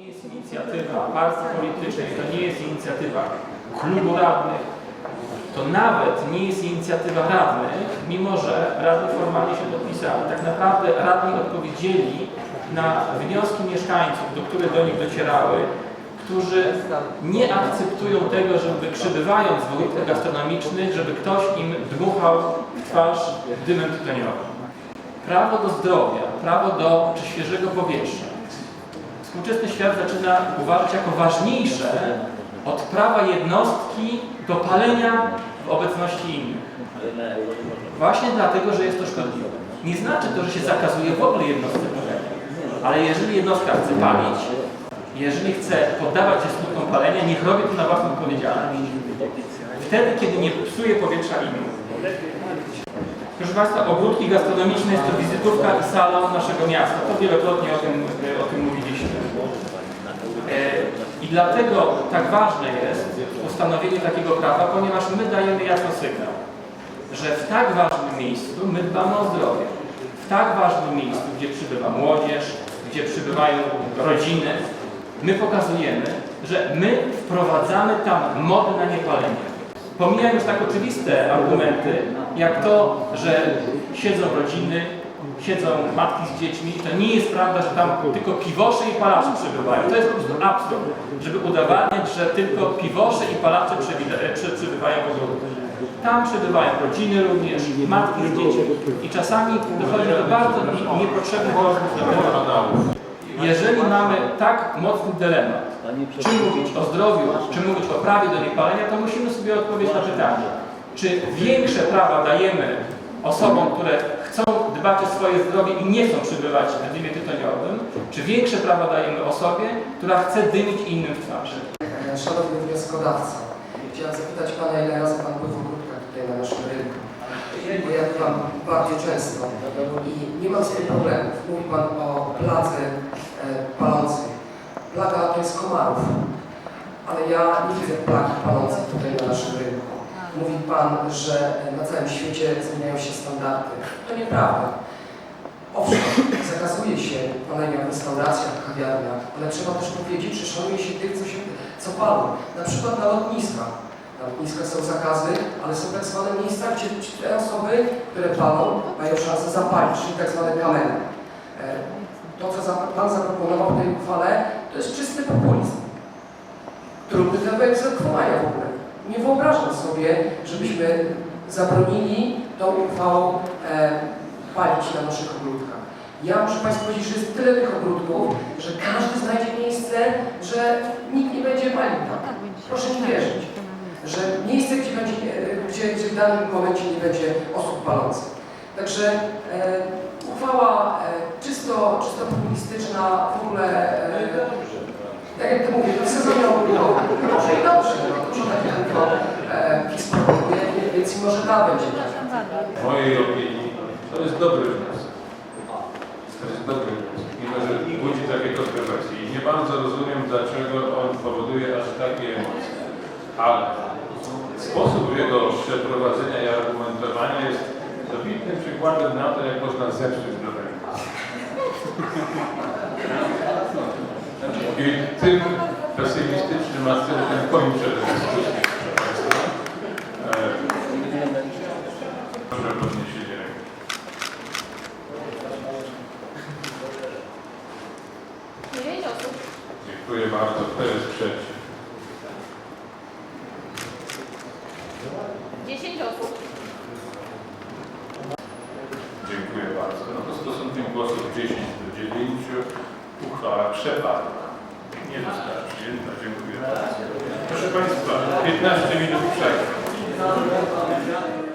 nie jest inicjatywa partii politycznej, to nie jest inicjatywa klubu radnych, to nawet nie jest inicjatywa radnych, mimo że radni formalnie się podpisali. Tak naprawdę radni odpowiedzieli na wnioski mieszkańców, do których do nich docierały, którzy nie akceptują tego, żeby przybywając w województwach gastronomicznych, żeby ktoś im dmuchał w twarz dymem tytoniowym. Prawo do zdrowia, prawo do czy świeżego powietrza współczesny świat zaczyna uważać jako ważniejsze od prawa jednostki do palenia w obecności innych. Właśnie dlatego, że jest to szkodliwe. Nie znaczy to, że się zakazuje w ogóle jednostce palenia. Ale jeżeli jednostka chce palić, jeżeli chce poddawać się skutkom palenia, niech robi to na własną odpowiedzialność. Wtedy, kiedy nie psuje powietrza innym. Proszę Państwa, ogródki gastronomiczne jest to wizytówka i salon naszego miasta. To wielokrotnie o tym, o tym mówiliśmy. E, I dlatego tak ważne jest ustanowienie takiego prawa, ponieważ my dajemy jasno sygnał, że w tak ważnym miejscu my dbamy o zdrowie. W tak ważnym miejscu, gdzie przybywa młodzież, gdzie przybywają rodziny, my pokazujemy, że my wprowadzamy tam modę na niepalenie. Pomijam już tak oczywiste argumenty, jak to, że siedzą rodziny, siedzą matki z dziećmi. To nie jest prawda, że tam tylko piwosze i palacze przybywają. To jest po prostu absurd, żeby udowadniać, że tylko piwosze i palacze przy- przybywają w ogródku. Tam przybywają rodziny również, matki z dziećmi i czasami dochodzi do bardzo nie- niepotrzebnych rozmów jeżeli mamy tak mocny dylemat, czy mówić o zdrowiu, czy mówić o prawie do niepalenia, to musimy sobie odpowiedzieć na pytanie, czy większe prawa dajemy osobom, które chcą dbać o swoje zdrowie i nie chcą przybywać w dymie tytoniowym, czy większe prawa dajemy osobie, która chce dymić innym w twarz. Szanowny wnioskodawco, chciałem zapytać Pana, ile razy Pan w ogródkach tutaj na naszym rynku? Bo ja bywam bardzo często i nie mam z tym problemów. Mówi Pan o pladze e, palącej. Plaga to jest komarów, ale ja nie widzę plagi palącej tutaj na naszym Pan, że na całym świecie zmieniają się standardy. To nieprawda. Owszem, zakazuje się palenia w restauracjach, kawiarniach, ale trzeba też powiedzieć, że szanuje się tych, co, się, co palą. Na przykład na lotniskach. Na lotniskach są zakazy, ale są tak zwane miejsca, gdzie te osoby, które palą, mają szansę zapalić, czyli tak zwane kameny. E, To, co Pan zaproponował w tej uchwale, to jest czysty populizm. Trudny do wyegzekwowania w ogóle. Nie wyobrażam sobie, żebyśmy zabronili tą uchwałą e, palić na naszych ogródkach. Ja muszę Państwu powiedzieć, że jest tyle tych ogródków, że każdy znajdzie miejsce, że nikt nie będzie palił tam. Proszę mi wierzyć, że miejsce, gdzie, będzie, e, gdzie, gdzie w danym momencie nie będzie osób palących. Także e, uchwała e, czysto, czysto populistyczna, w ogóle, e, tak jak to mówię, w sezonie ogródkowym. Może i dobrze, no, może będzie. W mojej opinii to jest dobry wniosek. To jest dobry wniosek, mimo że budzi takie kontrowersje. I nie bardzo rozumiem, dlaczego on powoduje aż takie emocje. Ale sposób jego przeprowadzenia i argumentowania jest dobitnym przykładem na to, jak można zepsuć dobrego. I tym pesymistycznym akcentem kończę dyskusję. proszę Państwa. E, Proszę o podniesienie ręki. Dziewięć osób. Dziękuję bardzo. Kto jest przeciw? Dziesięć osób. Dziękuję bardzo. No to stosunkiem głosów 10 do 9 uchwała przepadła. Nie została przyjęta. Dziękuję bardzo. Proszę Państwa, 15 minut przerwy.